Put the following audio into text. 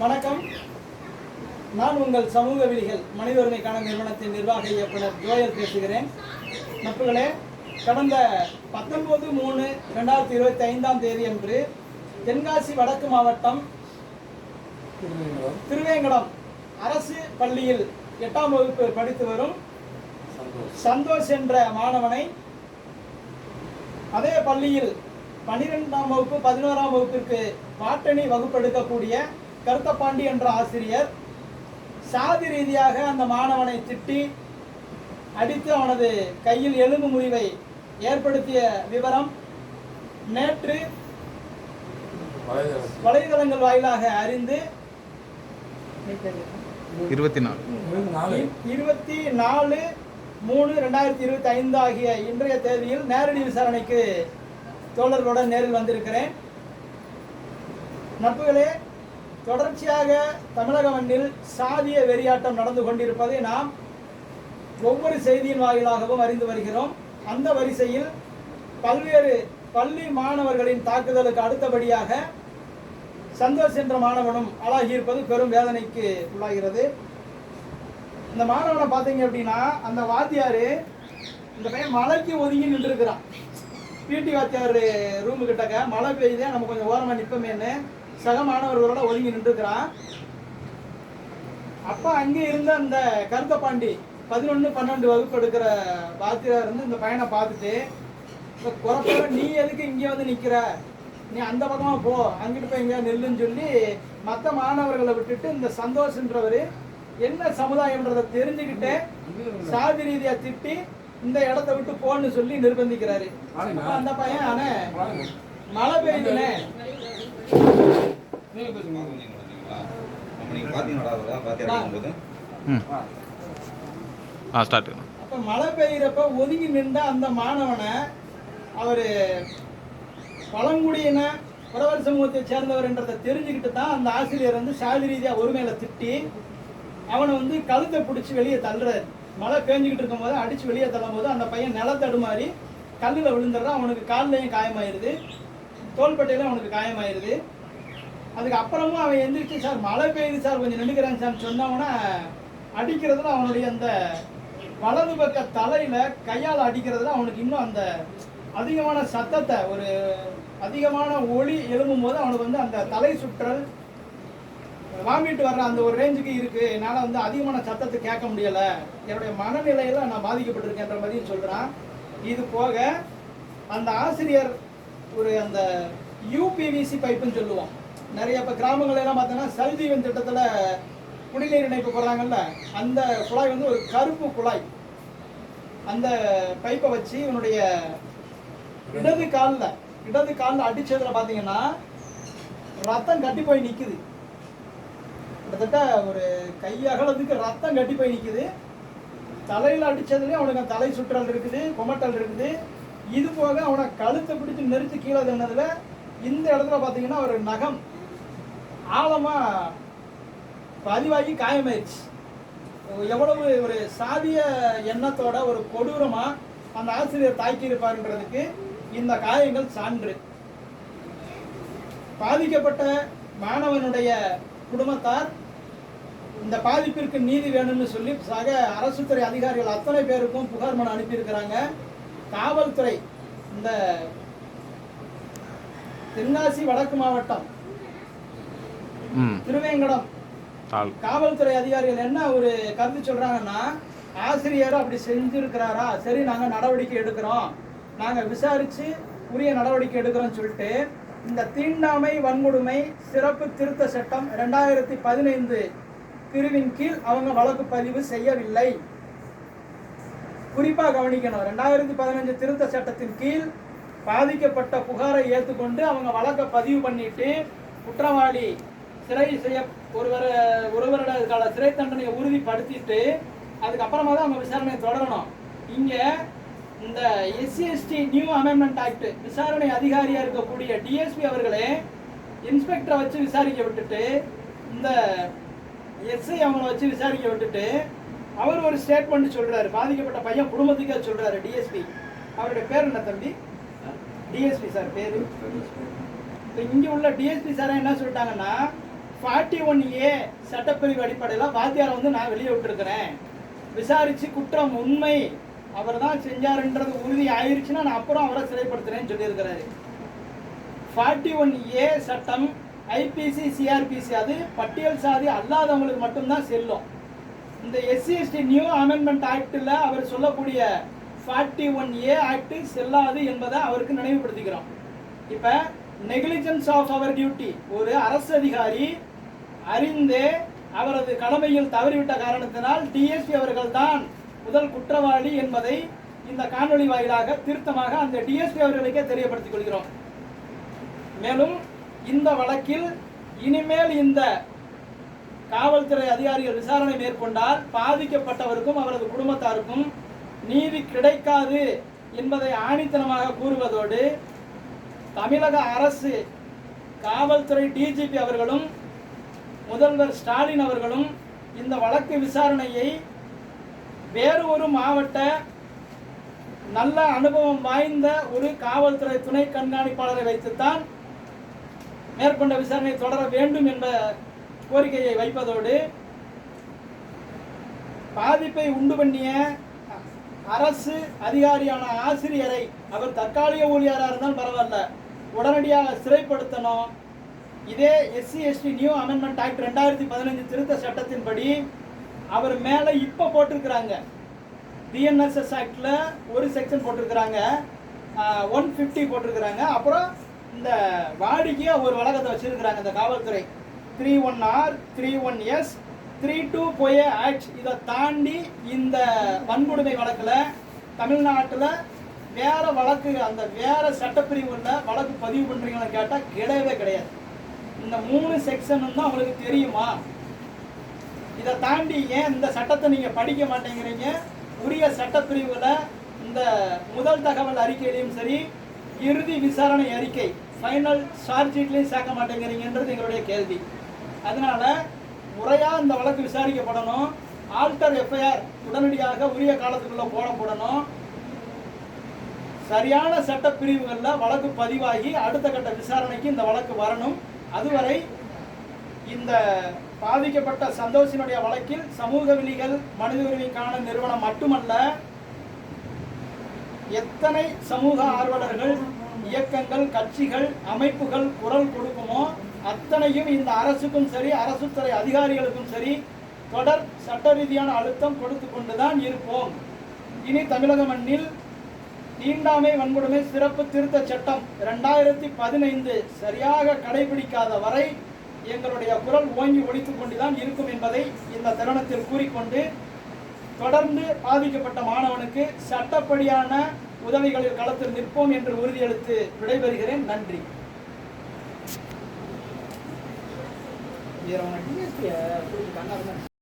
வணக்கம். நான் உங்கள் சமூக விதிகள் மனித உரிமைக்கான நிறுவனத்தின் நிர்வாக இயக்குனர் ஜோயல் பேசுகிறேன். நட்புகளே கடந்த பத்தொன்பது மூணு ரெண்டாயிரத்தி இருபத்தி ஐந்தாம் தேதி அன்று தென்காசி வடக்கு மாவட்டம் திருவேங்கடம் அரசு பள்ளியில் எட்டாம் வகுப்பு படித்து வரும் சந்தோஷ் என்ற மாணவனை அதே பள்ளியில் பன்னிரெண்டாம் வகுப்பு பதினோராம் வகுப்பிற்கு பாட்டணி வகுப்பெடுக்கக்கூடிய கருத்தப்பாண்டி என்ற ஆசிரியர் சாதி ரீதியாக அந்த மாணவனை திட்டி அடித்து அவனது கையில் எலும்பு முறிவை ஏற்படுத்திய விவரம் நேற்று வலைதளங்கள் வாயிலாக அறிந்து இருபத்தி நாலு இருபத்தி நாலு மூணு ரெண்டாயிரத்தி இருபத்தி ஐந்து ஆகிய இன்றைய தேதியில் நேரடி விசாரணைக்கு தோழர்களுடன் நேரில் வந்திருக்கிறேன். நட்புகளே தொடர்ச்சியாக தமிழக மண்ணில் சாதிய வெறியாட்டம் நடந்து கொண்டிருப்பதை நாம் ஒவ்வொரு செய்தியின் வாயிலாகவும் அறிந்து வருகிறோம். அந்த வரிசையில் பல்வேறு பள்ளி மாணவர்களின் தாக்குதலுக்கு அடுத்தபடியாக சந்தோஷ் என்ற மாணவனும் ஆளாகியிருப்பது பெரும் வேதனைக்கு உள்ளாகிறது. இந்த மாணவனை பார்த்தீங்க அப்படின்னா அந்த வாத்தியார் இந்த பையன் மலைக்கு ஒதுங்கி நின்றுருக்கிறான். பிடி வாத்தியார் ரூமு கிட்டக்க மழை பெய்யுதே நம்ம கொஞ்சம் ஓரமாக நிற்பமேன்னு சக மாணவர்களோட ஒதுங்கி நின்றுருக்கிறான். அப்போ அங்கே இருந்த அந்த கருத்தப்பாண்டி பதினொன்று பன்னெண்டு வகுப்பு எடுக்கிற வாத்தியார் இருந்து இந்த பையனை பார்த்துட்டு இப்போ குறப்போட நீ எதுக்கு இங்கே வந்து நிற்கிற நீ அந்த பக்கமாக போ. அங்கிட்டு போய் எங்கேயா நில்லுன்னு சொல்லி மற்ற மாணவர்களை விட்டுட்டு இந்த சந்தோஷன்றவர் என்ன சமுதாயம்ன்றதை தெரிஞ்சுக்கிட்டு சாதி ரீதியா திட்டி இந்த இடத்த விட்டு போன்னு சொல்லி நிர்பந்திக்கிறாரு. அப்ப அந்த பையன் ஆனா மழை பெய்யுதுனே ஆ ஸ்டார்ட் அப்ப மழை பெய்யறப்ப ஒதுங்கி நின்ற அந்த மாணவனை அவரு பழங்குடியின புறவர் சமூகத்தை சேர்ந்தவர்ன்றதை தெரிஞ்சுக்கிட்டு தான் அந்த ஆசிரியர் வந்து சாதி ரீதியா ஒருமையில திட்டி அவனை வந்து கழுத்தை பிடிச்சி வெளியே தள்ளுறாரு. மழை பேஞ்சுக்கிட்டு இருக்கும்போது அடிச்சு வெளியே தள்ளும் போது அந்த பையன் நில தடுமாறி கல்லில் விழுந்துடுறான். அவனுக்கு கால்லையும் காயமாயிருது. தோள்பட்டையில அவனுக்கு காயமாயிருது. அதுக்கப்புறமும் அவன் எந்திரிச்சு சார் மழை பெய்யுது சார் கொஞ்சம் நின்றுக்கிறேன் சார் சொன்னவனா அடிக்கிறதுல அவனுடைய அந்த வலது பக்க தலையில கையால் அடிக்கிறதுல அவனுக்கு இன்னும் அந்த அதிகமான சத்தத்தை ஒரு அதிகமான ஒளி எழும்பும் போது அவனுக்கு வந்து அந்த தலை சுற்றல் வாமிட்டு வர்ற அந்த ஒரு ரேஞ்சுக்கு இருக்கு. என்னால் வந்து அதிகமான சத்தத்தை கேட்க முடியலை. என்னுடைய மனநிலையில நான் பாதிக்கப்பட்டிருக்கேன்ற மாதிரியும் சொல்கிறான் இது போக அந்த ஆசிரியர் ஒரு அந்த யூபிவிசி பைப்புன்னு சொல்லுவோம். நிறைய இப்போ கிராமங்கள் எல்லாம் பார்த்தோன்னா சல்ஜீவன் திட்டத்தில் குடிநீர் இணைப்பு போடுறாங்கல்ல அந்த குழாய் வந்து ஒரு கருப்பு குழாய். அந்த பைப்பை வச்சு இவனுடைய இடது காலில் இடது காலில் அடித்ததில் பார்த்தீங்கன்னா ரத்தம் கட்டி போய் நிற்குது கிட்டத்தட்ட ஒரு கை அகலத்துக்கு ரத்தம் கட்டி போய் நிற்குது தலையில் அடித்ததுலேயும் அவனுக்கு தலை சுற்றல் இருக்குது குமட்டல் இருக்குது. இது போக அவனை கழுத்தை பிடிச்சி நெரிச்சு கீழே தின்னதில் இந்த இடத்துல பார்த்தீங்கன்னா ஒரு நகம். ஆழமாக பதிவாகி காயமாயிடுச்சு. எவ்வளவு ஒரு சாதிய எண்ணத்தோட ஒரு கொடூரமாக அந்த ஆசிரியர் தாக்கியிருப்பாருன்றதுக்கு இந்த காயங்கள் சான்று. பாதிக்கப்பட்ட மாணவனுடைய குடும்பத்தார் இந்த பாதிப்பிற்கு நீதி வேணும்னு சொல்லி சக அரசுத்துறை அதிகாரிகள் அத்தனை பேருக்கும் புகார் மனு அனுப்பியிருக்கிறாங்க. காவல்துறை இந்த தென்காசி வடக்கு மாவட்டம் திருவேங்கடம். காவல்துறை அதிகாரிகள் என்ன ஒரு கருத்து சொல்றாங்கன்னா ஆசிரியர் அப்படி செஞ்சிருக்கிறாரா? சரி நாங்க நடவடிக்கை எடுக்கிறோம். நாங்க விசாரிச்சு உரிய நடவடிக்கை எடுக்கிறோம்னு சொல்லிட்டு இந்த தீண்டாமை வன்கொடுமை சிறப்பு திருத்த சட்டம் ரெண்டாயிரத்தி பதினைந்து பிரிவின் கீழ் அவங்க வழக்கு பதிவு செய்யவில்லை. குறிப்பா கவனிக்கணும் ரெண்டாயிரத்தி பதினஞ்சு திருத்த சட்டத்தின் கீழ் பாதிக்கப்பட்ட புகாரை ஏற்றுக்கொண்டு அவங்க வழக்கை பதிவு பண்ணிட்டு குற்றவாளி சிறை செய்ய ஒரு வர ஒரு வருட கால சிறை தண்டனையை உறுதிப்படுத்திட்டு அதுக்கப்புறமா தான் அவங்க விசாரணையை தொடரணும். இங்க இந்த SC ST new amendment act விசாரணை அதிகாரியா இருக்கக்கூடிய டிஎஸ்பி அவர்களே இன்ஸ்பெக்டரை வச்சு விசாரிக்க விட்டுட்டு இந்த எஸ்ஐ அவங்கள வச்சு விசாரிக்க விட்டுட்டு அவர் ஒரு ஸ்டேட்மெண்ட் சொல்றாரு. பாதிக்கப்பட்ட பையன் குடும்பத்துக்கே சொல்றாரு டிஎஸ்பி. அவருடைய பேர் என்ன தம்பி? டிஎஸ்பி சார் பேரு. இப்போ இங்கே உள்ள டிஎஸ்பி சார் என்ன சொல்லிட்டாங்கன்னா ஃபார்ட்டி ஒன் ஏ சட்டப்பிரிவு அடிப்படையில் வாத்தியாரை வந்து நான் வெளியே விட்டுருக்கிறேன். விசாரித்து குற்றம் உண்மை அவர் தான் செஞ்சாருன்றது உறுதி ஆயிருச்சுன்னா நான் அப்புறம் அவரை சிறைப்படுத்துறேன்னு சொல்லியிருக்கிறாரு. ஃபார்ட்டி ஒன் ஏ சட்டம் ஐபிசி சிஆர்பிசி அது பட்டியல் சாதி அல்லாதவங்களுக்கு மட்டும்தான் செல்லும். இந்த எஸ்சிஎஸ்டி நியூ அமெண்ட்மெண்ட் ஆக்டில் அவர் சொல்லக்கூடிய ஃபார்ட்டி ஒன் ஏ ஆக்ட் செல்லாது என்பதை அவருக்கு நினைவுபடுத்திக்கிறோம். இப்போ நெக்லிஜென்ஸ் ஆஃப் அவர் டியூட்டி ஒரு அரசு அதிகாரி அறிந்தே அவரது கடமையில் தவறிவிட்ட காரணத்தினால் டிஎஸ்பி அவர்கள் தான் முதல் குற்றவாளி என்பதை இந்த காணொலி வாயிலாக திருத்தமாக அந்த டிஎஸ்பி அவர்களுக்கே தெரியப்படுத்திக் கொள்கிறோம். மேலும் இந்த வழக்கில் இனிமேல் இந்த காவல்துறை அதிகாரிகள் விசாரணை மேற்கொண்டால் பாதிக்கப்பட்டவருக்கும் அவரது குடும்பத்தாருக்கும் நீதி கிடைக்காது என்பதை ஆணித்தனமாக கூறுவதோடு தமிழக அரசு காவல்துறை டிஜிபி அவர்களும் முதல்வர் ஸ்டாலின் அவர்களும் இந்த வழக்கு விசாரணையை வேறு ஒரு மாவட்ட நல்ல அனுபவம் வாய்ந்த ஒரு காவல்துறை துணை கண்காணிப்பாளரை வைத்துத்தான் மேற்கொண்ட விசாரணை தொடர வேண்டும் என்ற கோரிக்கையை வைப்பதோடு பாதிப்பை உண்டு பண்ணிய அரசு அதிகாரியான ஆசிரியரை அவர் தற்காலிக ஊழியராக இருந்தால் பரவாயில்ல. உடனடியாக சிறைப்படுத்தணும். இதே SC ST new amendment act ரெண்டாயிரத்தி பதினஞ்சு திருத்த சட்டத்தின்படி அவர் மேலே இப்போ போட்டிருக்கிறாங்க. டிஎன்எஸ்எஸ் ஆக்டில் ஒரு செக்ஷன் போட்டிருக்கிறாங்க. ஒன் ஃபிஃப்டி போட்டிருக்கிறாங்க. அப்புறம் இந்த வாடிக்கையாக ஒரு வழக்கத்தை வச்சுருக்கிறாங்க இந்த காவல்துறை. Three one R three one S three two போய ஆக்ட் இதை தாண்டி இந்த வன்கொடுமை வழக்கில் தமிழ்நாட்டில் வேறு வழக்கு அந்த வேறு சட்டப்பிரிவுல வழக்கு பதிவு பண்ணுறீங்களான்னு கேட்டால் கிடையவே கிடையாது. இந்த மூணு செக்ஷனும் தான் உங்களுக்கு தெரியுமா? இதை தாண்டி ஏன் இந்த சட்டத்தை நீங்கள் படிக்க மாட்டேங்கிறீங்க? உரிய சட்டப்பிரிவில் இந்த முதல் தகவல் அறிக்கையிலையும் சரி இறுதி விசாரணை அறிக்கை ஃபைனல் சார்ஜ் ஷீட்லையும் சேர்க்க மாட்டேங்கிறீங்கன்றது எங்களுடைய கேள்வி. அதனால் முறையாக இந்த வழக்கு விசாரிக்கப்படணும். ஆல்டர் எஃப்ஐஆர் உடனடியாக உரிய காலத்துக்குள்ளே போடப்படணும். சரியான சட்டப்பிரிவுகளில் வழக்கு பதிவாகி அடுத்த கட்ட விசாரணைக்கு இந்த வழக்கு வரணும். அதுவரை இந்த பாதிக்கப்பட்ட சந்தோஷினுடைய வழக்கில் சமூக விதிகள் மனித உரிமைக்கான நிறுவனம் மட்டுமல்ல எத்தனை சமூக ஆர்வலர்கள் இயக்கங்கள் கட்சிகள் அமைப்புகள் குரல் கொடுக்குமோ அத்தனையும் இந்த அரசுக்கும் சரி அரசு துறை அதிகாரிகளுக்கும் சரி தொடர் சட்ட ரீதியான அழுத்தம் கொடுத்து கொண்டுதான் இருப்போம். இனி தமிழக மண்ணில் தீண்டாமை வன்கொடுமை சிறப்பு திருத்த சட்டம் ரெண்டாயிரத்தி பதினைந்து சரியாக கடைபிடிக்காத வரை எங்களுடைய குரல் ஓங்கி ஒழித்துக் கொண்டுதான் இருக்கும் என்பதை இந்த தருணத்தில் கூறிக்கொண்டு தொடர்ந்து பாதிக்கப்பட்ட மாணவனுக்கு சட்டப்படியான உதவிகளில் களத்தில் நிற்போம் என்று உறுதியளித்து விடைபெறுகிறேன். நன்றி.